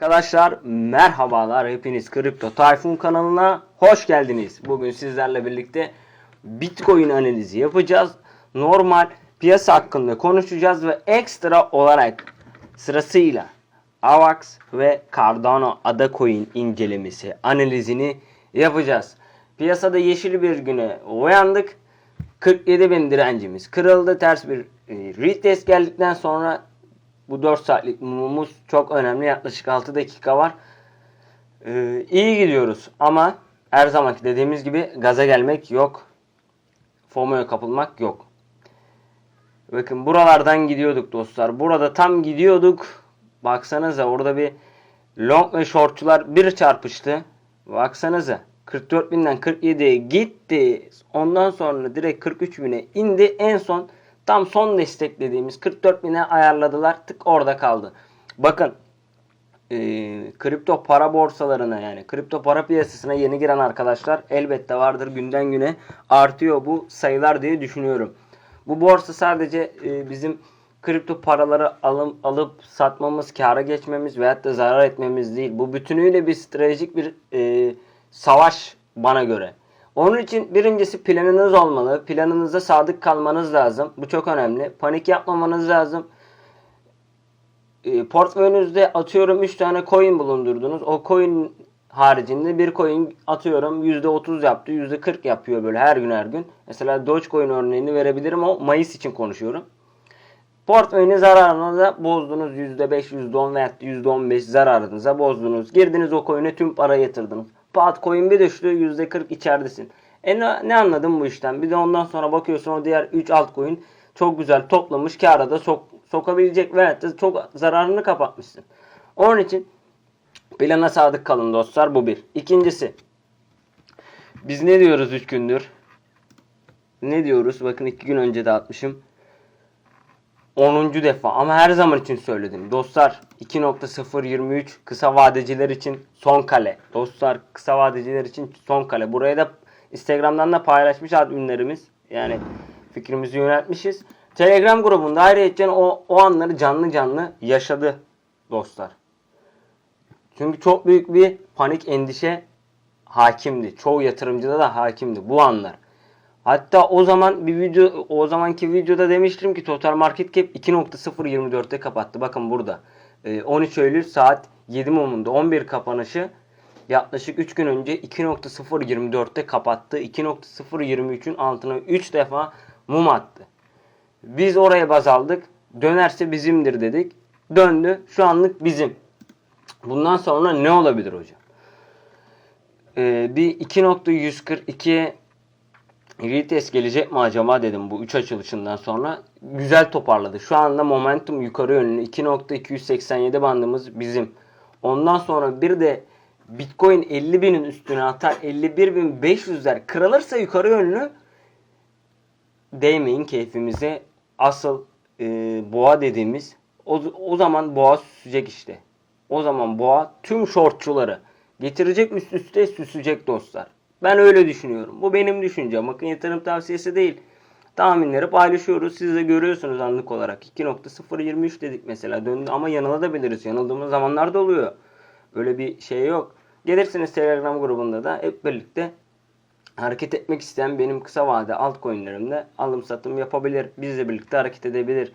Arkadaşlar merhabalar hepiniz Kripto Tayfun kanalına hoş geldiniz. Bugün sizlerle birlikte Bitcoin analizi yapacağız. Normal piyasa hakkında konuşacağız ve ekstra olarak sırasıyla AVAX ve Cardano Ada Coin incelemesi analizini yapacağız. Piyasada yeşil bir güne uyandık. 47 bin direncimiz kırıldı. Ters bir e, retest geldikten sonra bu 4 saatlik mumumuz çok önemli. Yaklaşık 6 dakika var. Ee, iyi gidiyoruz ama her zamanki dediğimiz gibi gaza gelmek yok. FOMO'ya kapılmak yok. Bakın buralardan gidiyorduk dostlar. Burada tam gidiyorduk. Baksanıza orada bir long ve shortçular bir çarpıştı. Baksanıza 44 binden 47'ye gitti. Ondan sonra direkt 43 bine indi. En son tam son desteklediğimiz 44 bine ayarladılar. Tık orada kaldı. Bakın e, kripto para borsalarına yani kripto para piyasasına yeni giren arkadaşlar elbette vardır günden güne artıyor bu sayılar diye düşünüyorum. Bu borsa sadece e, bizim kripto paraları alım, alıp satmamız, kâra geçmemiz veyahut da zarar etmemiz değil. Bu bütünüyle bir stratejik bir e, savaş bana göre. Onun için birincisi planınız olmalı. Planınıza sadık kalmanız lazım. Bu çok önemli. Panik yapmamanız lazım. E, portföyünüzde atıyorum 3 tane coin bulundurdunuz. O coin haricinde bir coin atıyorum %30 yaptı, %40 yapıyor böyle her gün her gün. Mesela Dogecoin örneğini verebilirim o Mayıs için konuşuyorum. Portföyünü zararınıza bozdunuz %5, %10 veya %15 zararınıza bozdunuz. Girdiniz o coin'e tüm para yatırdınız. Pat coin bir düştü %40 içeridesin. E ne, ne anladın bu işten? Bir de ondan sonra bakıyorsun o diğer 3 altcoin çok güzel toplamış kâra da sok, sokabilecek veya da çok zararını kapatmışsın. Onun için plana sadık kalın dostlar bu bir. İkincisi biz ne diyoruz 3 gündür? Ne diyoruz? Bakın 2 gün önce de atmışım. 10. defa ama her zaman için söyledim. Dostlar 2.023 kısa vadeciler için son kale. Dostlar kısa vadeciler için son kale. Buraya da Instagram'dan da paylaşmış adminlerimiz. Yani fikrimizi yöneltmişiz. Telegram grubunda ayrıca o, o anları canlı canlı yaşadı dostlar. Çünkü çok büyük bir panik endişe hakimdi. Çoğu yatırımcıda da hakimdi bu anlar. Hatta o zaman bir video o zamanki videoda demiştim ki total market cap 2.024'te kapattı. Bakın burada. Ee, 13 Eylül saat 7 mumunda 11 kapanışı yaklaşık 3 gün önce 2.024'te kapattı. 2.023'ün altına 3 defa mum attı. Biz oraya baz aldık. Dönerse bizimdir dedik. Döndü. Şu anlık bizim. Bundan sonra ne olabilir hocam? Ee, bir 2.142'ye retest gelecek mi acaba dedim bu 3 açılışından sonra. Güzel toparladı. Şu anda momentum yukarı yönlü. 2.287 bandımız bizim. Ondan sonra bir de Bitcoin 50 binin üstüne atar 51.500'ler kırılırsa yukarı yönlü değmeyin keyfimize. Asıl e, boğa dediğimiz o, o zaman boğa süsecek işte. O zaman boğa tüm shortçuları getirecek üst üste süsecek dostlar. Ben öyle düşünüyorum. Bu benim düşüncem. Bakın yatırım tavsiyesi değil. Tahminleri paylaşıyoruz. Siz de görüyorsunuz anlık olarak. 2.023 dedik mesela. Döndü ama yanılabiliriz. Yanıldığımız zamanlar da oluyor. Öyle bir şey yok. Gelirsiniz Telegram grubunda da hep birlikte hareket etmek isteyen benim kısa vade altcoin'lerimde alım satım yapabilir. Bizle birlikte hareket edebilir.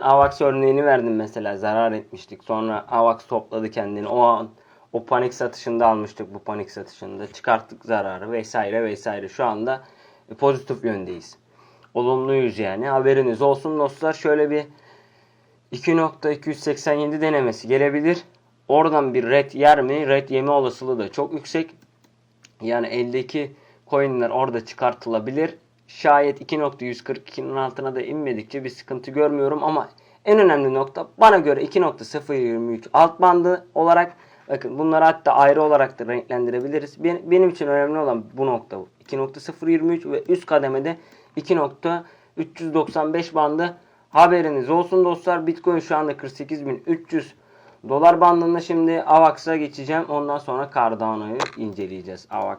AVAX örneğini verdim mesela. Zarar etmiştik. Sonra AVAX topladı kendini. O an o panik satışında almıştık bu panik satışında. Çıkarttık zararı vesaire vesaire. Şu anda pozitif yöndeyiz. Olumluyuz yani. Haberiniz olsun dostlar. Şöyle bir 2.287 denemesi gelebilir. Oradan bir red yer mi? Red yeme olasılığı da çok yüksek. Yani eldeki coinler orada çıkartılabilir. Şayet 2.142'nin altına da inmedikçe bir sıkıntı görmüyorum ama en önemli nokta bana göre 2.023 alt bandı olarak bakın bunları hatta ayrı olarak da renklendirebiliriz. Benim için önemli olan bu nokta bu. 2.023 ve üst kademede 2.395 bandı haberiniz olsun dostlar. Bitcoin şu anda 48.300 dolar bandında şimdi AVAX'a geçeceğim. Ondan sonra Cardano'yu inceleyeceğiz. AVAX.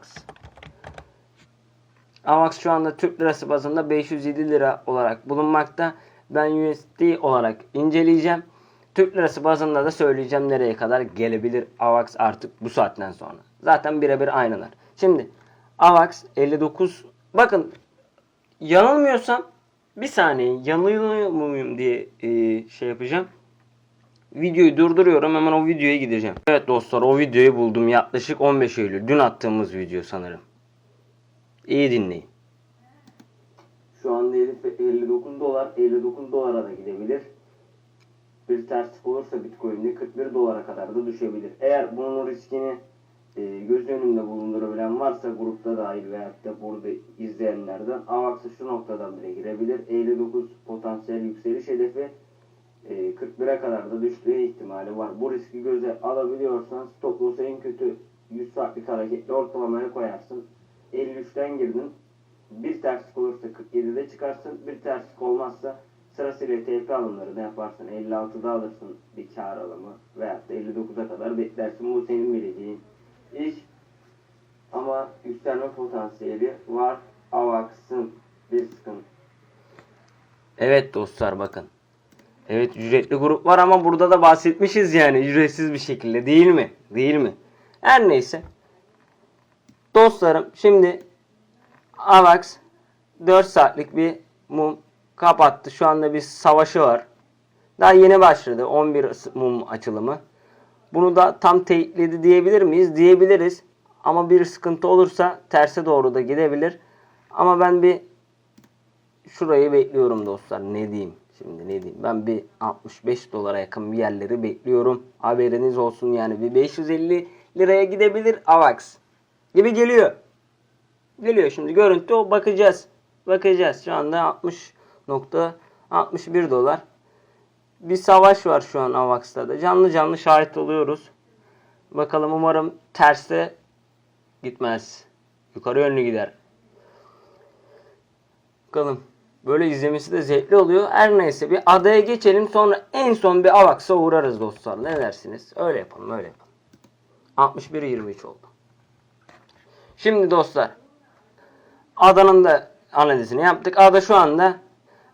AVAX şu anda Türk lirası bazında 507 lira olarak bulunmakta. Ben USD olarak inceleyeceğim. Türk lirası bazında da söyleyeceğim nereye kadar gelebilir AVAX artık bu saatten sonra. Zaten birebir aynılar. Şimdi AVAX 59 bakın yanılmıyorsam bir saniye yanılıyor muyum diye e, şey yapacağım. Videoyu durduruyorum hemen o videoya gideceğim. Evet dostlar o videoyu buldum yaklaşık 15 Eylül. Dün attığımız video sanırım. İyi dinleyin. Şu anda 59 dolar 59 dolara da gidebilir. Bir terslik olursa Bitcoin'de 41 dolara kadar da düşebilir. Eğer bunun riskini e, göz önünde bulundurabilen varsa grupta dahil veyahut da burada izleyenlerden AVAX'a şu noktadan bile girebilir. 59 potansiyel yükseliş hedefi e, 41'e kadar da düştüğü ihtimali var. Bu riski göze alabiliyorsan stop loss'u en kötü 100 saatlik hareketli ortalamaya koyarsın. 53'ten girdin. Bir terslik olursa 47'de çıkarsın. Bir terslik olmazsa sırasıyla TP alımlarını yaparsın. 56'da alırsın bir kar alımı veyahut da 59'a kadar beklersin. Bu senin bileceğin iş. Ama yükselme potansiyeli var. AVAX'ın bir sıkıntı. Evet dostlar bakın. Evet ücretli grup var ama burada da bahsetmişiz yani ücretsiz bir şekilde değil mi? Değil mi? Her neyse. Dostlarım şimdi AVAX 4 saatlik bir mum kapattı. Şu anda bir savaşı var. Daha yeni başladı 11 mum açılımı. Bunu da tam teyitledi diyebilir miyiz? Diyebiliriz. Ama bir sıkıntı olursa terse doğru da gidebilir. Ama ben bir şurayı bekliyorum dostlar. Ne diyeyim? Şimdi ne diyeyim? Ben bir 65 dolara yakın bir yerleri bekliyorum. Haberiniz olsun yani bir 550 liraya gidebilir AVAX gibi geliyor. Geliyor şimdi görüntü o bakacağız. Bakacağız. Şu anda 60 nokta 61 dolar. Bir savaş var şu an AVAX'ta da. Canlı canlı şahit oluyoruz. Bakalım umarım terse gitmez. Yukarı yönlü gider. Bakalım. Böyle izlemesi de zevkli oluyor. Her neyse bir adaya geçelim sonra en son bir AVAX'a uğrarız dostlar. Ne dersiniz? Öyle yapalım öyle yapalım. 61-23 oldu. Şimdi dostlar Adanın da analizini yaptık. Ada şu anda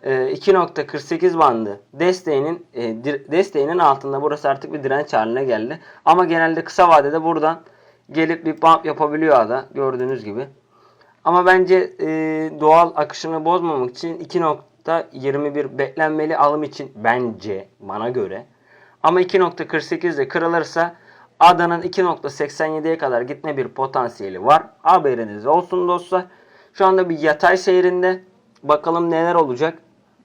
2.48 bandı desteğinin e, desteğinin altında. Burası artık bir direnç haline geldi. Ama genelde kısa vadede buradan gelip bir bump yapabiliyor ada gördüğünüz gibi. Ama bence e, doğal akışını bozmamak için 2.21 beklenmeli alım için bence bana göre. Ama 2.48 de kırılırsa Adanın 2.87'ye kadar gitme bir potansiyeli var. Haberiniz olsun dostlar. Şu anda bir yatay seyrinde. Bakalım neler olacak.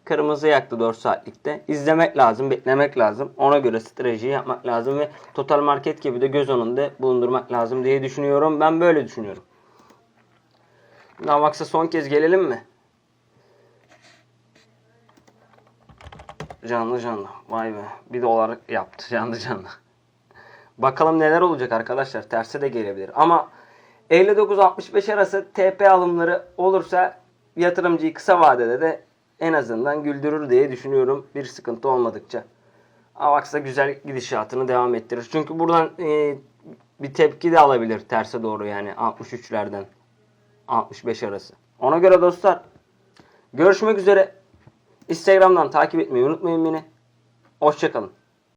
Kırmızı yaktı 4 saatlikte. İzlemek lazım, beklemek lazım. Ona göre strateji yapmak lazım ve total market gibi de göz önünde bulundurmak lazım diye düşünüyorum. Ben böyle düşünüyorum. Navax'a son kez gelelim mi? Canlı canlı. Vay be. Bir dolar yaptı canlı canlı. Bakalım neler olacak arkadaşlar. Terse de gelebilir. Ama 59-65 arası TP alımları olursa yatırımcıyı kısa vadede de en azından güldürür diye düşünüyorum. Bir sıkıntı olmadıkça. Avax'a güzel gidişatını devam ettirir. Çünkü buradan e, bir tepki de alabilir terse doğru yani 63'lerden 65 arası. Ona göre dostlar görüşmek üzere. Instagram'dan takip etmeyi unutmayın beni. Hoşçakalın.